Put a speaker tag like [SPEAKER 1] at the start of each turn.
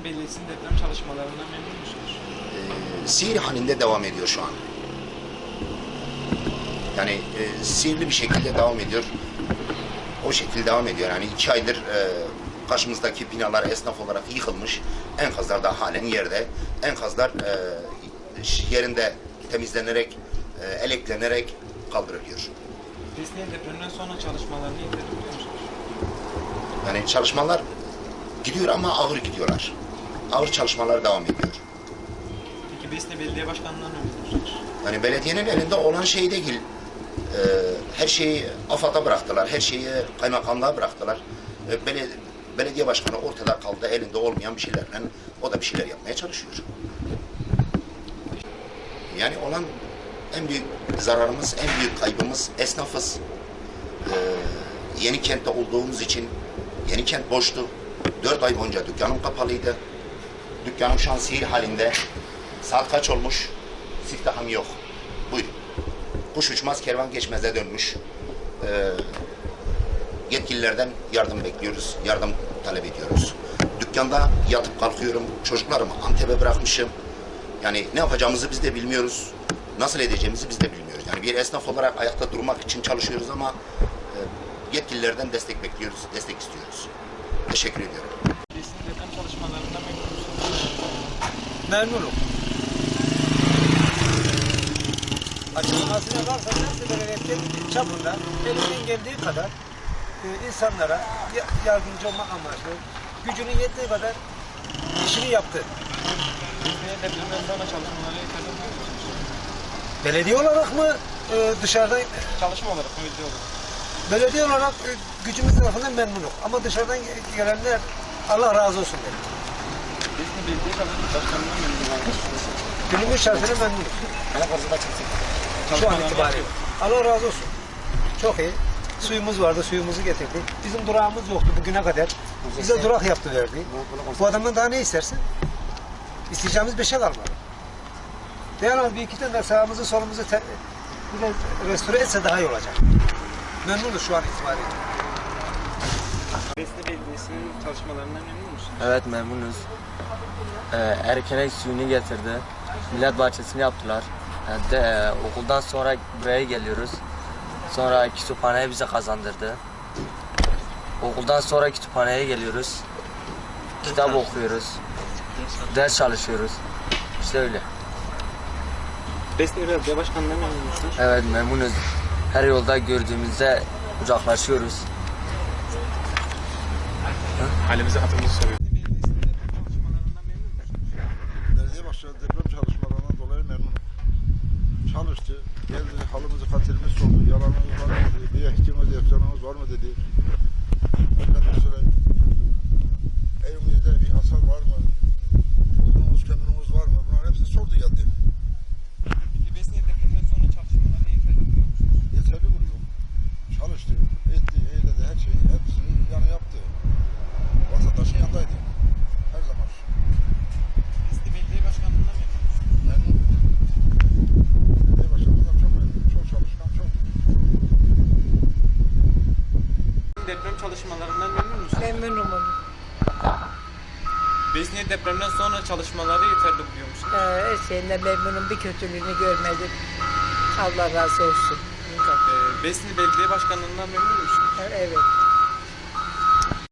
[SPEAKER 1] Besni Belediyesi'nin deprem çalışmalarından memnun musunuz?
[SPEAKER 2] e, sihir halinde devam ediyor şu an. Yani e, sihirli bir şekilde devam ediyor. O şekilde devam ediyor. Yani iki aydır e, karşımızdaki binalar esnaf olarak yıkılmış. Enkazlar da halen yerde. Enkazlar e, yerinde temizlenerek, e, eleklenerek kaldırılıyor.
[SPEAKER 1] Besni'ye depremden sonra çalışmalarını yitirebiliyor musunuz?
[SPEAKER 2] Yani çalışmalar gidiyor ama ağır gidiyorlar. Ağır çalışmalar devam ediyor.
[SPEAKER 1] Peki Besni Belediye Başkanı'ndan memnun musunuz?
[SPEAKER 2] Yani belediyenin elinde olan şey değil. Ee, her şeyi AFAD'a bıraktılar. Her şeyi kaymakamlığa bıraktılar. Ee, bele- belediye başkanı ortada kaldı. Elinde olmayan bir şeylerle o da bir şeyler yapmaya çalışıyor. Yani olan en büyük zararımız, en büyük kaybımız esnafız. Ee, yeni kentte olduğumuz için yeni kent boştu. Dört ay boyunca dükkanım kapalıydı. Dükkanım şu an sihir halinde. Saat kaç olmuş? Siftahım yok. Buyur. Kuş uçmaz kervan geçmez'e dönmüş. Ee, yetkililerden yardım bekliyoruz. Yardım talep ediyoruz. Dükkanda yatıp kalkıyorum. Çocuklarımı Antep'e bırakmışım. Yani ne yapacağımızı biz de bilmiyoruz. Nasıl edeceğimizi biz de bilmiyoruz. Yani bir esnaf olarak ayakta durmak için çalışıyoruz ama e, yetkililerden destek bekliyoruz, destek istiyoruz. Teşekkür ediyorum.
[SPEAKER 1] Besni deprem çalışmalarından memnun musunuz?
[SPEAKER 3] Memnunum. Açıklamasına varsa nasıl belediyenin çapında elinden geldiği kadar e, insanlara ya- yardımcı olmak amaçlı gücünün yettiği kadar işini yaptı.
[SPEAKER 1] Besni'ye depremden sonra çalışmaları yitirebiliyor musunuz?
[SPEAKER 3] Belediye olarak mı e, dışarıdan
[SPEAKER 1] Çalışma olarak, belediye olarak.
[SPEAKER 3] belediye olarak e, gücümüz tarafından memnunum. Ama dışarıdan gelenler Allah razı olsun derim.
[SPEAKER 1] Besni Belediye Başkanı'ndan memnun?
[SPEAKER 3] Günümüz şartıyla memnunum. Şu an itibariyle. Allah razı olsun. Çok iyi. Suyumuz vardı, suyumuzu getirdik. Bizim durağımız yoktu bugüne kadar. Bize durak yaptı verdi. Bu adamdan daha ne istersin? İsteyeceğimiz bir şey kalmadı. Değerli bir iki tane sağımızı solumuzu te- restore etse daha iyi olacak. Memnunuz şu an itibariyle.
[SPEAKER 1] Besni Belediyesi'nin çalışmalarından memnun musunuz?
[SPEAKER 4] Evet memnunuz. Ee, erkenek suyunu getirdi. Millet bahçesini yaptılar. Yani de, e, okuldan sonra buraya geliyoruz. Sonra kütüphaneye bize kazandırdı. Okuldan sonra kütüphaneye geliyoruz. Kitap okuyoruz. Ders çalışıyoruz. İşte öyle.
[SPEAKER 1] Besni Belediye Başkanı'ndan memnun musunuz?
[SPEAKER 4] Evet memnunuz. Her yolda gördüğümüzde kucaklaşıyoruz.
[SPEAKER 1] Halimizi hatırımızı soruyoruz.
[SPEAKER 5] Belediye başkanı deprem çalışmalarından dolayı. Çalıştı, geldi halımızı katilimiz sordu, yalanımız var mı dedi, bir ihtimal yapacağımız var mı dedi. Efendim söyleyeyim, evimizde bir hasar var mı, odunumuz, kömürümüz var mı, bunların hepsini sordu geldi.
[SPEAKER 1] Peki Besni depremden sonra çalışmaları yitirebiliyor musunuz?
[SPEAKER 5] Yeterli buluyorum. Çalıştı, etti, eyledi, her şeyi, hepsini yani yaptı. Vatandaşın yanındaydı. Her zaman.
[SPEAKER 1] Besni Belediye Başkanı'ndan memnun musunuz?
[SPEAKER 5] Memnun. Belediye başkanımızdan çok memnun. Çok çalışkan, çok
[SPEAKER 1] Deprem çalışmalarından memnun musunuz?
[SPEAKER 6] Memnunum onu.
[SPEAKER 1] Besniye depremden sonra çalışmaları yeterli buluyor musunuz?
[SPEAKER 6] Ee, şeyinden memnunum. Bir kötülüğünü görmedim. Allah razı olsun.
[SPEAKER 1] Ee, Besni Belediye Başkanı'ndan memnun musunuz?
[SPEAKER 6] Evet.